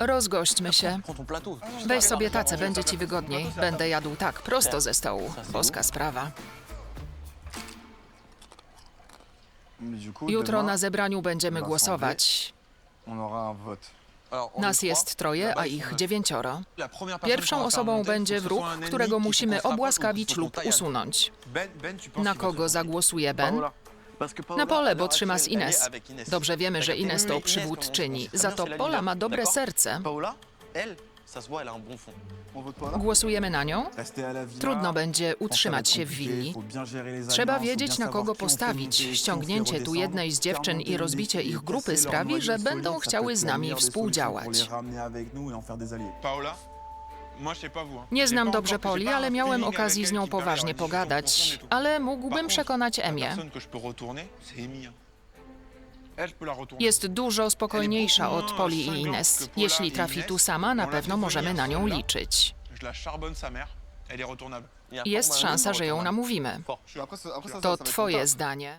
Rozgośćmy się. Weź sobie tacę, będzie ci wygodniej. Będę jadł tak, prosto ze stołu. Boska sprawa. Jutro na zebraniu będziemy głosować. Nas est jest troje, a ich dziewięcioro. Pierwszą osobą będzie wróg, którego musimy obłaskawić lub usunąć. Na kogo zagłosuje Ben? Na pole, bo trzyma z Ines. Dobrze wiemy, że Ines to przywódczyni. Za to Pola ma dobre serce. Głosujemy na nią? Trudno będzie utrzymać się w willi. Trzeba wiedzieć, na kogo postawić. Ściągnięcie tu jednej z dziewczyn i rozbicie ich grupy sprawi, że będą chciały z nami współdziałać. Paola Nie znam dobrze Poli, ale miałem okazję z nią poważnie pogadać. Ale mógłbym przekonać Emię. Jest dużo spokojniejsza od Poli i Ines. Jeśli trafi tu sama, na pewno możemy na nią liczyć. Y Jest szansa, że ją namówimy. To twoje zdanie.